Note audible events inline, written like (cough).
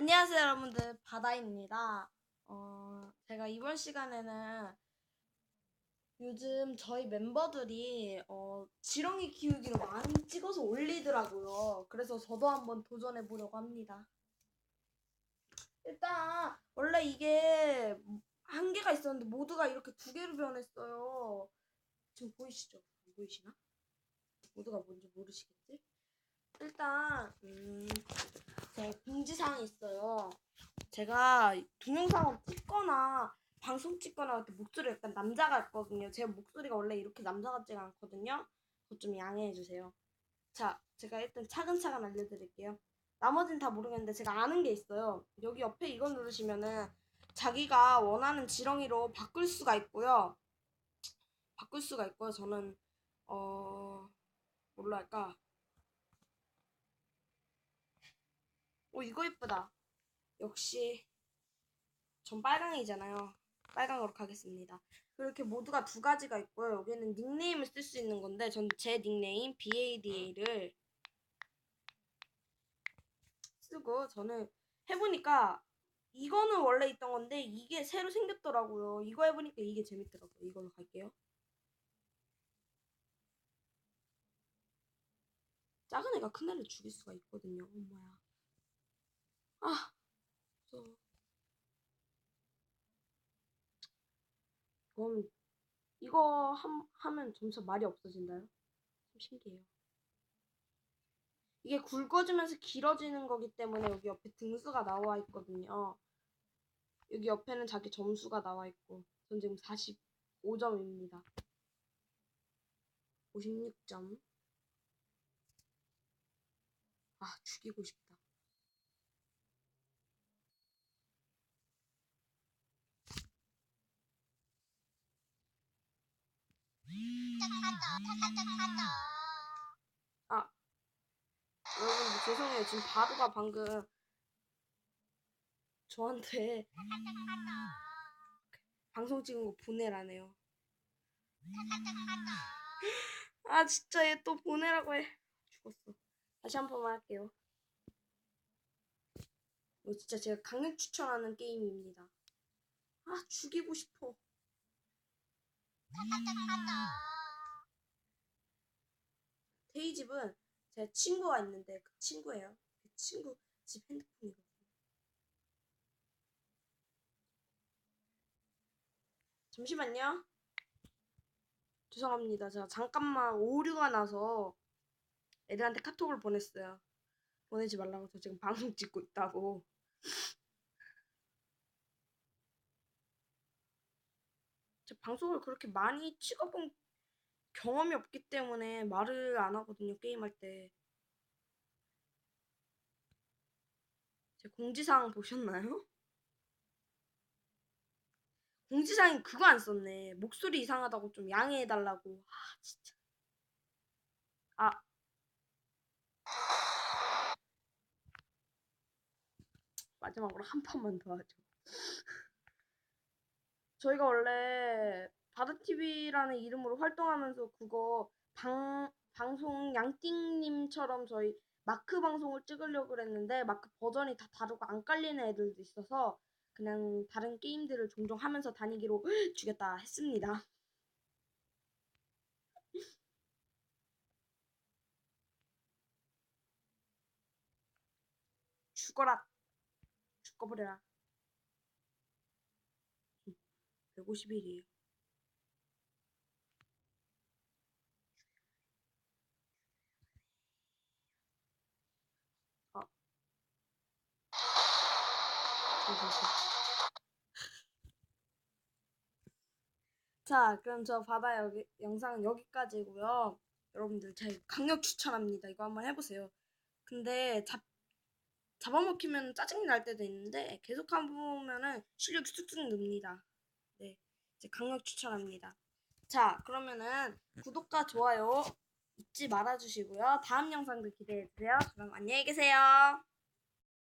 안녕하세요 여러분들 바다입니다. 어, 제가 이번 시간에는 요즘 저희 멤버들이 어, 지렁이 키우기를 많이 찍어서 올리더라고요. 그래서 저도 한번 도전해 보려고 합니다. 일단 원래 이게 한 개가 있었는데 모두가 이렇게 두 개로 변했어요. 지금 보이시죠? 안 보이시나? 모두가 뭔지 모르시겠지? 일단 음, 제 공지사항이 있어요. 제가 동영상을 찍거나 방송 찍거나 할 때 목소리가 약간 남자 같거든요. 제 목소리가 원래 이렇게 남자 같지가 않거든요. 그것 좀 양해해 주세요. 자, 제가 일단 차근차근 알려드릴게요. 나머지는 다 모르겠는데 제가 아는 게 있어요. 여기 옆에 이거 누르시면은 자기가 원하는 지렁이로 바꿀 수가 있고요. 바꿀 수가 있고요. 저는 어 뭘로 할까? 오 이거 예쁘다. 역시 전 빨강이잖아요. 빨강으로 가겠습니다. 이렇게 모두가 두 가지가 있고요. 여기는 닉네임을 쓸 수 있는 건데 전 제 닉네임 BADA를 쓰고 저는 해보니까 이거는 원래 있던 건데 이게 새로 생겼더라고요. 이거 해보니까 이게 재밌더라고요. 이걸로 갈게요. 작은 애가 큰 애를 죽일 수가 있거든요. 엄마야. 아, 무서워. 그럼 이거 함, 하면 점차 말이 없어진다요? 좀 신기해요. 이게 굵어지면서 길어지는 거기 때문에 여기 옆에 등수가 나와 있거든요. 여기 옆에는 자기 점수가 나와 있고 전 지금 45점입니다. 56점. 아, 죽이고 싶다. 아, 여러분 죄송해요. 지금 바보가 방금 저한테 방송 찍은 거 보내라네요. 아 진짜 얘 또 보내라고 해. 죽었어. 다시 한 번만 할게요. 이거 진짜 제가 강력 추천하는 게임입니다. 아 죽이고 싶어. 테이집은 제 친구가 있는데 그 친구예요. 그 친구 집 핸드폰이거든요. 잠시만요. 죄송합니다. 제가 잠깐만 오류가 나서 애들한테 카톡을 보냈어요. 보내지 말라고 저 지금 방송 찍고 있다고. (laughs) 제가 방송을 그렇게 많이 찍어본 경험이 없기 때문에 말을 안 하거든요, 게임할 때. 제 공지사항 보셨나요? 공지사항 그거 안 썼네. 목소리 이상하다고 좀 양해해달라고. 아, 진짜. 아. 마지막으로 한 판만 더 하죠. (laughs) 저희가 원래 바다TV라는 이름으로 활동하면서 그거 방, 방송 양띵님처럼 저희 마크 방송을 찍으려고 그랬는데 마크 버전이 다 다르고 안 깔리는 애들도 있어서 그냥 다른 게임들을 종종 하면서 다니기로 (gasps) 주겠다 했습니다. (laughs) 죽어라. 죽어버려라. 150일이에요. 자, 그럼 저 바다 여기 영상은 여기까지고요. 여러분들 제 강력 추천합니다. 이거 한번 해보세요. 근데 잡 잡아먹히면 짜증이 날 때도 있는데 계속 해보면은 실력이 쑥쑥 늡니다. 네, 제 강력 추천합니다. 자, 그러면은 구독과 좋아요 잊지 말아주시고요. 다음 영상도 기대해주세요. 그럼 안녕히 계세요.